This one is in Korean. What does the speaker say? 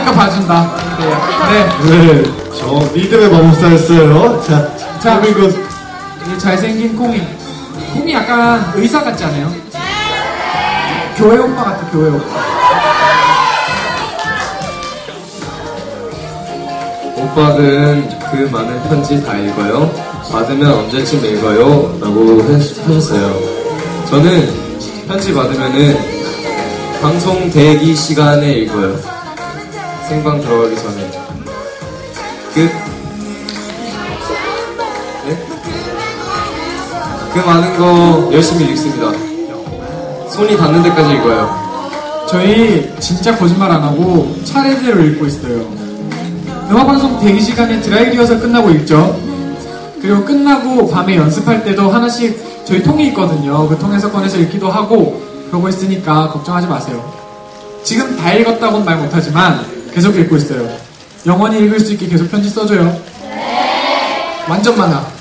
보니까 봐준다. 네. 네, 저 리듬의 마법사였어요. 자, 자, 그리고 이 잘생긴 콩이. 콩이 약간 의사 같지 않아요? 교회 오빠 같아, 교회 오빠. 오빠는 그 많은 편지 다 읽어요? 받으면 언제쯤 읽어요? 라고 하- 하셨어요. 저는 편지 받으면은 방송 대기 시간에 읽어요. 생방 들어가기 전에. 끝. 네? 그 많은 거 열심히 읽습니다. 손이 닿는 데까지 읽어요. 저희 진짜 거짓말 안 하고 차례대로 읽고 있어요. 음악 방송 대기 시간에 드라이 리허설 끝나고 읽죠. 그리고 끝나고 밤에 연습할 때도 하나씩 저희 통이 있거든요. 그 통에서 꺼내서 읽기도 하고 그러고 있으니까 걱정하지 마세요. 지금 다 읽었다고는 말 못하지만 계속 읽고 있어요. 영원히 읽을 수 있게 계속 편지 써줘요. 완전 많아.